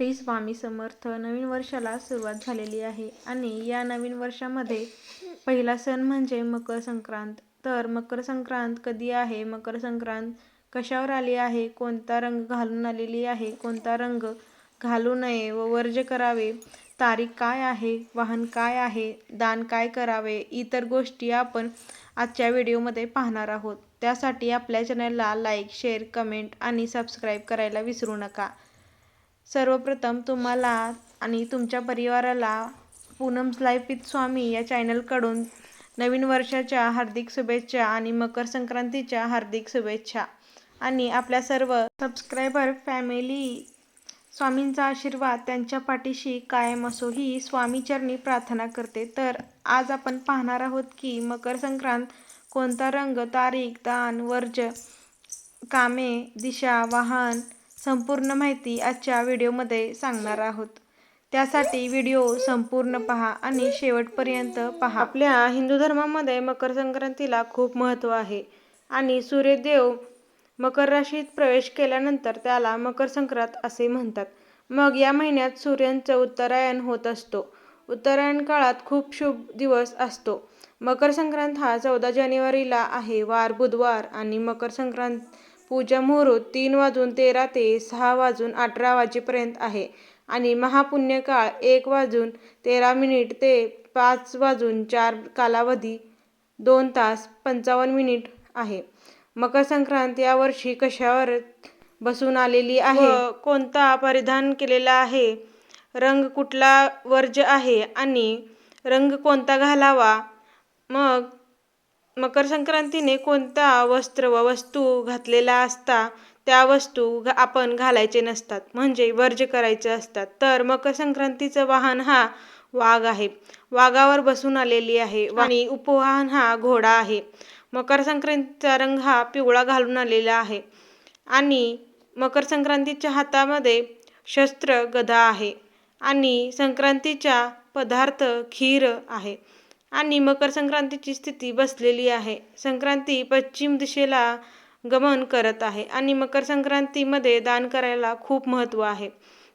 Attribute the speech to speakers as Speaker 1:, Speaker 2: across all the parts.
Speaker 1: श्री स्वामी समर्थ. नवीन वर्षाला सुरुवात झालेली आहे आणि या नवीन वर्षामध्ये पहिला सण म्हणजे मकर संक्रांत. तर मकर संक्रांत कधी आहे? मकर संक्रांत कशावर आली आहे? कोणता रंग घालून आलेली आहे? कोणता रंग घालू नये व वर्ज्य करावे? तारीख काय आहे? वाहन काय आहे? दान काय करावे? इतर गोष्टी आपण आजच्या व्हिडिओमध्ये पाहणार आहोत. त्यासाठी आपल्या चॅनलला लाईक शेअर कमेंट आणि सबस्क्राईब करायला विसरू नका. सर्वप्रथम तुम्हाला आणि तुमच्या परिवाराला पूनम्स लाईफ विथ स्वामी या चॅनलकडून नवीन वर्षाच्या हार्दिक शुभेच्छा आणि मकर संक्रांतीच्या हार्दिक शुभेच्छा. आणि आपल्या सर्व सबस्क्रायबर फॅमिली स्वामींचा आशीर्वाद त्यांच्या पाठीशी कायम असो ही स्वामीचरणी प्रार्थना करते. तर आज आपण पाहणार आहोत की मकर संक्रांत कोणता रंग तारीख दान वर्ज कामे दिशा वाहन संपूर्ण माहिती आजच्या व्हिडिओमध्ये सांगणार आहोत. त्यासाठी व्हिडिओ संपूर्ण पहा आणि शेवटपर्यंत पहा. आपल्या हिंदू धर्मामध्ये मकर संक्रांतीला खूप महत्त्व आहे आणि सूर्यदेव मकर राशीत प्रवेश केल्यानंतर त्याला मकर संक्रांत असे म्हणतात. मग या महिन्यात सूर्यांचं उत्तरायण होत असतो. उत्तरायण काळात खूप शुभ दिवस असतो. मकर संक्रांत हा चौदा जानेवारीला आहे. वार बुधवार आणि मकर संक्रांत पूजा मुहूर्त तीन वाजून तेरा ते सहा वाजून अठरा वाजेपर्यंत आहे. आणि महापुण्यकाळ एक वाजून तेरा मिनिट ते पाच वाजून चार कालावधी दोन तास पंचावन्न मिनिट आहे. मकर संक्रांत यावर्षी कशावर बसून आलेली आहे? कोणता परिधान केलेला आहे? रंग कुठला वर्ज आहे? आणि रंग कोणता घालावा? मग मकर संक्रांतीने कोणता वस्त्र व वस्तू घातलेला असता त्या वस्तू आपण घालायचे नसतात म्हणजे वर्ज करायचे असतात. तर मकर संक्रांतीचं वाहन हा वाघ आहे. वाघावर बसून आलेली आहे आणि उपवाहन हा घोडा आहे. मकर संक्रांतीचा रंग हा पिवळा घालून आलेला आहे आणि मकर संक्रांतीच्या हातामध्ये शस्त्र गदा आहे आणि संक्रांतीच्या पदार्थ खीर आहे. आणि मकर संक्रांतीची स्थिती बसलेली आहे. संक्रांती पश्चिम दिशेला गमन करत आहे आणि मकर संक्रांतीमध्ये दान करायला खूप महत्त्व आहे.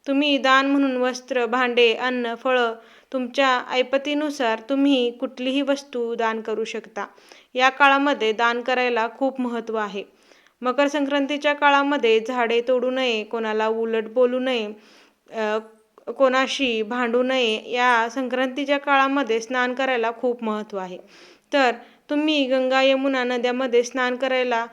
Speaker 1: तुम्ही दान म्हणून वस्त्र भांडे अन्न फळं तुमच्या ऐपतीनुसार तुम्ही कुठलीही वस्तू दान करू शकता. या काळामध्ये दान करायला खूप महत्त्व आहे. मकर संक्रांतीच्या काळामध्ये झाडे तोडू नये कोणाला उलट बोलू नये कोणाशी भांडू नये या संक्रांतीच्या काळामध्ये स्नान करायला खूप महत्त्व आहे. तर तुम्ही गंगा यमुना नद्यामध्ये स्नान करायला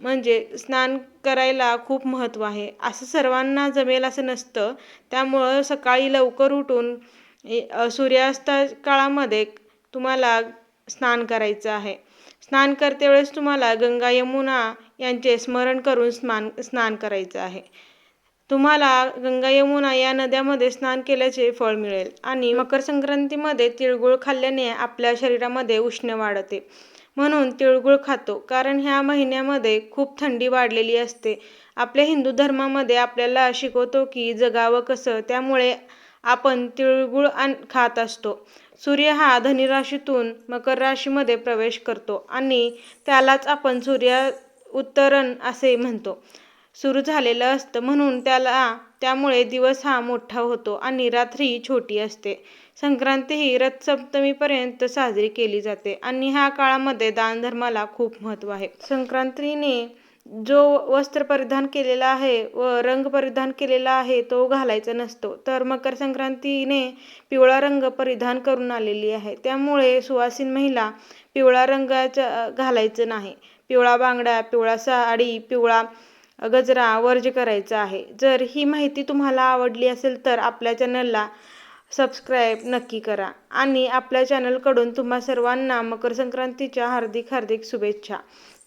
Speaker 1: म्हणजे स्नान करायला खूप महत्त्व आहे. असं सर्वांना जमेल असं नसतं. त्यामुळं सकाळी लवकर उठून सूर्यास्ता काळामध्ये तुम्हाला स्नान करायचं आहे. स्नान करते वेळेस तुम्हाला गंगा यमुना यांचे स्मरण करून स्नान स्नान करायचं आहे. तुम्हाला गंगा यमुना या नद्यामध्ये स्नान केल्याचे फळ मिळेल. आणि मकर संक्रांतीमध्ये तिळगुळ खाल्ल्याने आपल्या शरीरामध्ये उष्ण वाढते. म्हणून तिळगुळ खातो. कारण ह्या महिन्यामध्ये खूप थंडी वाढलेली असते. आपल्या हिंदू धर्मामध्ये आपल्याला शिकवतो की जगावं कसं त्यामुळे आपण तिळगुळ आण खात असतो. सूर्य हा धनुराशीतून मकर राशीमध्ये प्रवेश करतो आणि त्यालाच आपण सूर्या उत्तरण असे म्हणतो. सुरू झालेलं असतं. म्हणून त्याला त्यामुळे दिवस हा मोठा होतो आणि रात्री छोटी असते. संक्रांती ही रथसप्तमीपर्यंत साजरी केली जाते आणि ह्या काळामध्ये दानधर्माला खूप महत्त्व आहे. संक्रांतीने जो वस्त्र परिधान केलेला आहे व रंग परिधान केलेला आहे तो घालायचा नसतो. तर मकर संक्रांतीने पिवळा रंग परिधान करून आलेली आहे. त्यामुळे सुवासीन महिला पिवळा रंगाचं घालायचं नाही. पिवळा बांगडा पिवळा साडी पिवळा गजरा वर्ज करायचा आहे. जर ही माहिती तुम्हाला आवडली असेल तर आपल्या चॅनलला सबस्क्राईब नक्की करा आणि आपल्या चॅनलकडून तुम्हा सर्वांना मकर संक्रांतीच्या हार्दिक हार्दिक शुभेच्छा.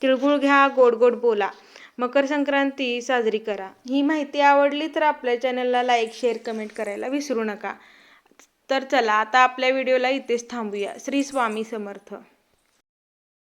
Speaker 1: तिळगुळ घ्या गोड गोड बोला. मकर संक्रांती साजरी करा. ही माहिती आवडली तर आपल्या चॅनलला लाईक शेअर कमेंट करायला विसरू नका. तर चला आता आपल्या व्हिडिओला इथेच थांबूया. श्री स्वामी समर्थ.